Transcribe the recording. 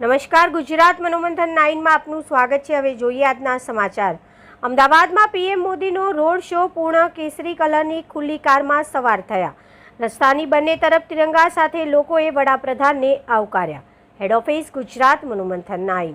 નમસ્કાર, ગુજરાત મનોમંથન નાઇનમાં આપનું સ્વાગત છે. હવે જોઈએ આજના સમાચાર. અમદાવાદમાં પીએમ મોદીનો રોડ શો પૂર્ણ કેસરી કલરની ખુલ્લી કારમાં સવાર થયા. રસ્તાની બંને તરફ તિરંગા સાથે લોકોએ વડાપ્રધાનને આવકાર્યા. હેડ ઓફિસ ગુજરાત મનોમંથન નાઇન.